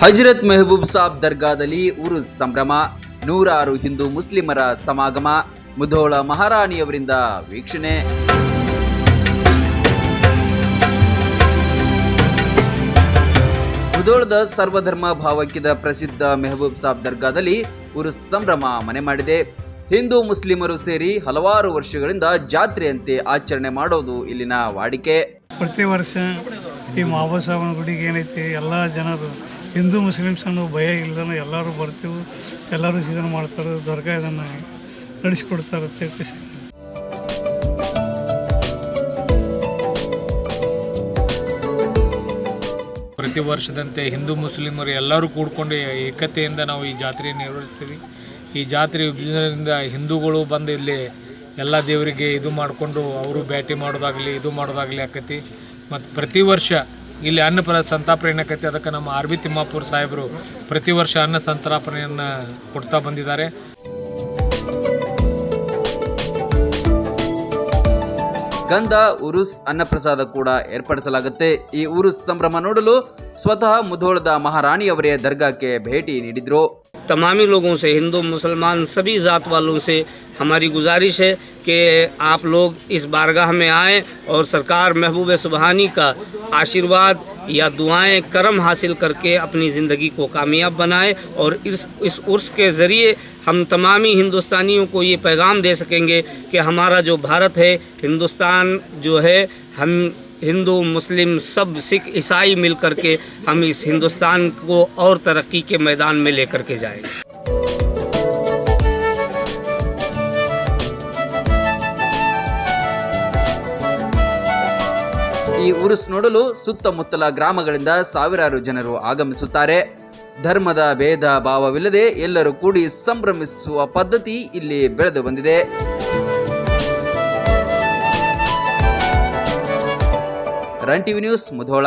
ಹಜರತ್ ಮೆಹಬೂಬ್ ಸಾಬ್ ದರ್ಗಾದಲ್ಲಿ ಉರುಸ್ ಸಂಭ್ರಮ, ನೂರಾರು ಹಿಂದೂ ಮುಸ್ಲಿಮರ ಸಮಾಗಮ, ಮುಧೋಳ ಮಹಾರಾಣಿಯವರಿಂದ ವೀಕ್ಷಣೆ. ಮುಧೋಳದ ಸರ್ವಧರ್ಮ ಭಾವಕ್ಯದ ಪ್ರಸಿದ್ಧ ಮೆಹಬೂಬ್ ಸಾಬ್ ದರ್ಗಾದಲ್ಲಿ ಉರುಸ್ ಸಂಭ್ರಮ ಮನೆ ಮಾಡಿದೆ. ಹಿಂದೂ ಮುಸ್ಲಿಮರು ಸೇರಿ ಹಲವಾರು ವರ್ಷಗಳಿಂದ ಜಾತ್ರೆಯಂತೆ ಆಚರಣೆ ಮಾಡೋದು ಇಲ್ಲಿನ ವಾಡಿಕೆ. ಪ್ರತಿ ವರ್ಷ ಈ ಮಾಬಾ ಸಾಹೇಬನ ಗುಡಿಗೆ ಏನೈತಿ, ಎಲ್ಲ ಜನರು, ಹಿಂದೂ ಮುಸ್ಲಿಮ್ಸ್ ಅನ್ನೋ ಭಯ ಇಲ್ಲದನ ಎಲ್ಲರೂ ಬರ್ತೀವಿ, ಎಲ್ಲರೂ ಸೀಸನ್ ಮಾಡ್ತಾರೆ, ದರ್ಗಾ ಇದನ್ನು ನಡೆಸಿಕೊಡ್ತಾರೆ ಪ್ರತಿ ವರ್ಷದಂತೆ ಹಿಂದೂ ಮುಸ್ಲಿಮರು ಎಲ್ಲರೂ ಕೂಡ್ಕೊಂಡು ಏಕತೆಯಿಂದ ನಾವು ಈ ಜಾತ್ರೆಯನ್ನು ನಿರ್ವಹಿಸ್ತೀವಿ. ಈ ಜಾತ್ರೆ ವಿಭಜನೆಯಿಂದ ಹಿಂದೂಗಳು ಬಂದು ಇಲ್ಲಿ ಎಲ್ಲ ದೇವರಿಗೆ ಇದು ಮಾಡಿಕೊಂಡು, ಅವರು ಭೇಟಿ ಮಾಡೋದಾಗಲಿ, ಇದು ಮಾಡೋದಾಗಲಿ ಆಕತಿ. ಮತ್ತು ಪ್ರತಿ ವರ್ಷ ಇಲ್ಲಿ ಅನ್ನ ಪ್ರ ಸಂತಾಪನೆ ಅದಕ್ಕೆ ನಮ್ಮ ಆರ್ ಬಿ ತಿಮ್ಮಾಪುರ ಸಾಹೇಬರು ಪ್ರತಿ ವರ್ಷ ಅನ್ನ ಸಂತಾಪನೆಯನ್ನು ಕೊಡ್ತಾ ಬಂದಿದ್ದಾರೆ. ಗಂಧ ಉರುಸ್ ಅನ್ನಪ್ರಸಾದ ಕೂಡ ಏರ್ಪಡಿಸಲಾಗುತ್ತೆ. ಈ ಉರುಸ್ ಸಂಭ್ರಮ ನೋಡಲು ಸ್ವತಃ ಮುಧೋಳದ ಮಹಾರಾಣಿಯವರೇ ದರ್ಗಾಕ್ಕೆ ಭೇಟಿ ನೀಡಿದ್ರು. ತಮಾಮಿ ಲೋಗೋ ಸೆ ಹಿಂದೂ ಮುಸಲ್ಮಾನ್ ಸಭಿ ಜಾತ್ ವಾಲೋ ಸೆ ಹಮಾರಿ ಗುಜಾರಿಶ್ ಹೇ कि आप लोग इस बारगाह में आएँ और सरकार महबूब सुबहानी का आशीर्वाद या दुआएँ, करम हासिल करके अपनी ज़िंदगी को कामयाब बनाएँ और इस इस उर्स के ज़रिए हम तमामी हिंदुस्तानियों को ये पैगाम दे सकेंगे कि हमारा जो भारत है, हिंदुस्तान जो है, हम हिंदू, मुस्लिम सब सिख ईसाई मिल करके हम इस हिंदुस्तान को और तरक्की के मैदान में लेकर के जाएँगे ಈ ಉರುಸ್ ನೋಡಲು ಸುತ್ತಮುತ್ತಲ ಗ್ರಾಮಗಳಿಂದ ಸಾವಿರಾರು ಜನರು ಆಗಮಿಸುತ್ತಾರೆ. ಧರ್ಮದ ಭೇದ ಭಾವವಿಲ್ಲದೆ ಎಲ್ಲರೂ ಕೂಡಿ ಸಂಭ್ರಮಿಸುವ ಪದ್ಧತಿ ಇಲ್ಲಿ ಬೆಳೆದು ಬಂದಿದೆ. Run TV news Mudhol.